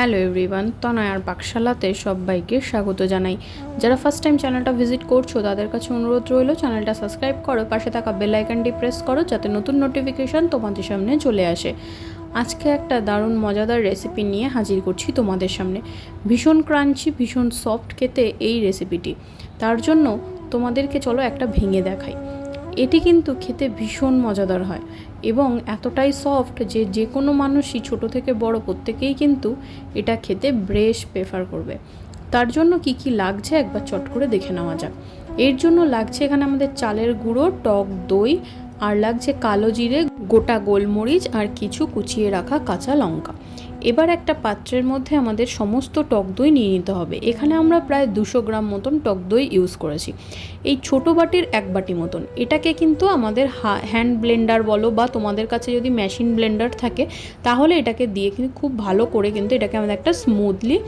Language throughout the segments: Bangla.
হ্যালো এভরিওয়ান তনয়ার পাকশালাতে সবাইকে স্বাগত জানাই। যারা ফার্স্ট টাইম চ্যানেলটা ভিজিট করছ, তাদের কাছে অনুরোধ রইল চ্যানেলটা সাবস্ক্রাইব করো, পাশে থাকা বেল আইকনটি প্রেস করো, যাতে নতুন নোটিফিকেশন তোমাদের সামনে চলে আসে। আজকে একটা দারুণ মজাদার রেসিপি নিয়ে হাজির করছি তোমাদের সামনে। ভীষণ ক্রাঞ্চি ভীষণ সফট খেতে এই রেসিপিটি তার জন্য তোমাদেরকে চলো একটা ভেঙে দেখাই। এটি কিন্তু খেতে ভীষণ মজাদার হয় এবং এতটাই সফট যে যে কোনো মানুষই ছোট থেকে বড় প্রত্যেকেই কিন্তু এটা খেতে ব্রেশ প্রেফার করবে। তার জন্য কি কি লাগছে একবার চট করে দেখে নেওয়া যাক। এর জন্য লাগছে এখানে আমাদের চালের গুঁড়ো, টক দই, আর লাগছে কালো জিরে, গোটা গোলমরিচ, আর কিছু কুচিয়ে রাখা কাঁচা লঙ্কা। এবার একটা পাত্রের মধ্যে আমাদের সমস্ত টক দই নিয়ে নিতে হবে। এখানে আমরা প্রায় দুশো গ্রাম মতন টক দই ইউজ করেছি। এই ছোট বাটির এক বাটি মতন। এটাকে কিন্তু আমাদের হ্যান্ড ব্লেন্ডার বলো বা তোমাদের কাছে যদি মেশিন ব্লেন্ডার থাকে, তাহলে এটাকে দিয়ে কিন্তু খুব ভালো করে কিন্তু এটাকে আমাদের একটা স্মুথলি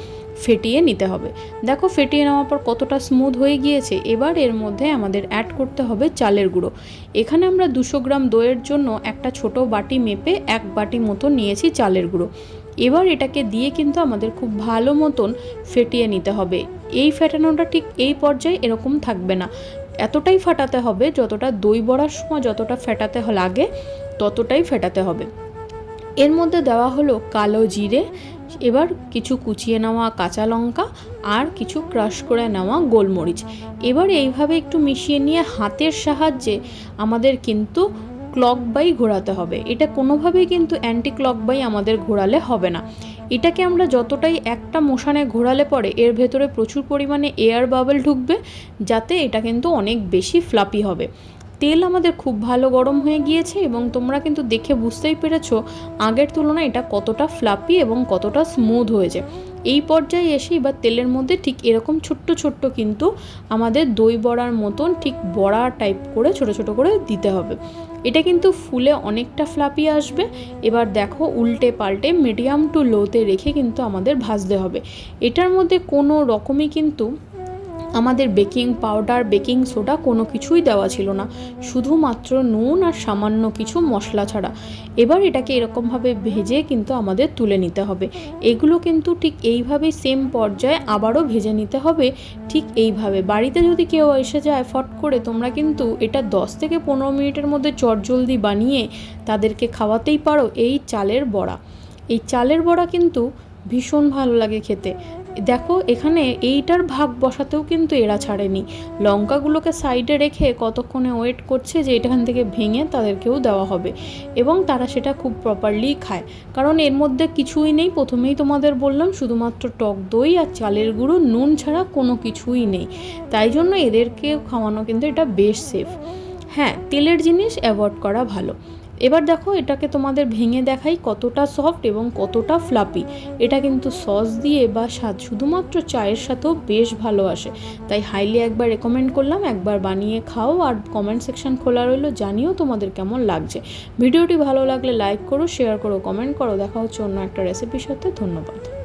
ফেটিয়ে নিতে হবে। দেখো ফেটিয়ে নেওয়ার পর কতটা স্মুথ হয়ে গিয়েছে। এবার এর মধ্যে আমাদের অ্যাড করতে হবে চালের গুঁড়ো। এখানে আমরা দুশো গ্রাম দইয়ের জন্য একটা ছোট বাটি মেপে এক বাটি মতো নিয়েছি চালের গুঁড়ো। এবার এটাকে দিয়ে কিন্তু আমাদের খুব ভালো মতন ফেটিয়ে নিতে হবে। এই ফেটানোটা ঠিক এই পর্যায়ে এরকম থাকবে না। এতটাই ফাটাতে হবে, যতটা দই বড়ার সময় যতটা ফেটাতে লাগে, ততটাই ফেটাতে হবে। এর মধ্যে দেওয়া হলো কালো জিরে, এবার কিছু কুচিয়ে নেওয়া কাঁচা লঙ্কা আর কিছু ক্রাশ করে নেওয়া গোলমরিচ। এবার এইভাবে একটু মিশিয়ে নিয়ে হাতের সাহায্যে আমাদের কিন্তু ক্লক বাই ঘোরাতে হবে। এটা কোনোভাবেই কিন্তু অ্যান্টি ক্লক বাই আমাদের ঘোরালে হবে না। এটাকে আমরা যতটাই একটা মোশানে ঘোরালে পরে, এর ভেতরে প্রচুর পরিমাণে এয়ার বাবল ঢুকবে, যাতে এটা কিন্তু অনেক বেশি ফ্লাপি হবে। তেল আমাদের খুব ভালো গরম হয়ে গিয়েছে এবং তোমরা কিন্তু দেখে বুঝতেই পেরেছ আগের তুলনায় এটা কতটা ফ্লাপি এবং কতটা স্মুথ হয়েছে। এই পর্যায়ে এসে এবার তেলের মধ্যে ঠিক এরকম ছোট্ট ছোট্ট কিন্তু আমাদের দই বড়ার মতন ঠিক বড়া টাইপ করে ছোট ছোট করে দিতে হবে। এটা কিন্তু ফুলে অনেকটা ফ্লাপি আসবে। এবার দেখো উল্টে পাল্টে মিডিয়াম টু লোতে রেখে কিন্তু আমাদের ভাজতে হবে। এটার মধ্যে কোনো রকমই কিন্তু আমাদের বেকিং পাউডার, বেকিং সোডা কোনো কিছুই দেওয়া ছিল না। শুধুমাত্র নুন আর সামান্য কিছু মশলা ছাড়া। এবার এটাকে এরকমভাবে ভেজে কিন্তু আমাদের তুলে নিতে হবে। এগুলো কিন্তু ঠিক এইভাবেই সেম পর্যায়ে আবারও ভেজে নিতে হবে। ঠিক এইভাবে। বাড়িতে যদি কেউ এসে যায় ফট করে, তোমরা কিন্তু এটা দশ থেকে পনেরো মিনিটের মধ্যে চটজলদি বানিয়ে তাদেরকে খাওয়াতেই পারো এই চালের বড়া। এই চালের বড়া কিন্তু ভীষণ ভালো লাগে খেতে। দেখো, এখানে এইটার ভাগ বসাতেও কিন্তু এরা ছাড়েনি। লঙ্কাগুলোকে সাইডে রেখে কতক্ষণে ওয়েট করছে যে এটাখান থেকে ভেঙে তাদেরকেও দেওয়া হবে এবং তারা সেটা খুব প্রপারলি খায়। কারণ এর মধ্যে কিছুই নেই, প্রথমেই তোমাদের বললাম, শুধুমাত্র টক দই আর চালের গুঁড়ো, নুন ছাড়া কোনো কিছুই নেই। তাই জন্য এদেরকে খাওয়ানো কিন্তু এটা বেশ সেফ হ্যাঁ তেলের জিনিস অ্যাভয়েড করা ভালো। এবার দেখো এটাকে তোমাদের ভেঙে দেখাই কতটা সফট এবং কতটা ফ্লাপি এটা কিন্তু সস দিয়ে বা স্বাদ শুধুমাত্র চায়ের সাথেও বেশ ভালো আসে। তাই হাইলি একবার রেকমেন্ড করলাম, একবার বানিয়ে খাও আর কমেন্ট সেকশন খোলা রইল, জানিও তোমাদের কেমন লাগছে। ভিডিওটি ভালো লাগলে লাইক করো শেয়ার করো কমেন্ট করো। দেখা হচ্ছে অন্য একটা রেসিপির সাথে। ধন্যবাদ।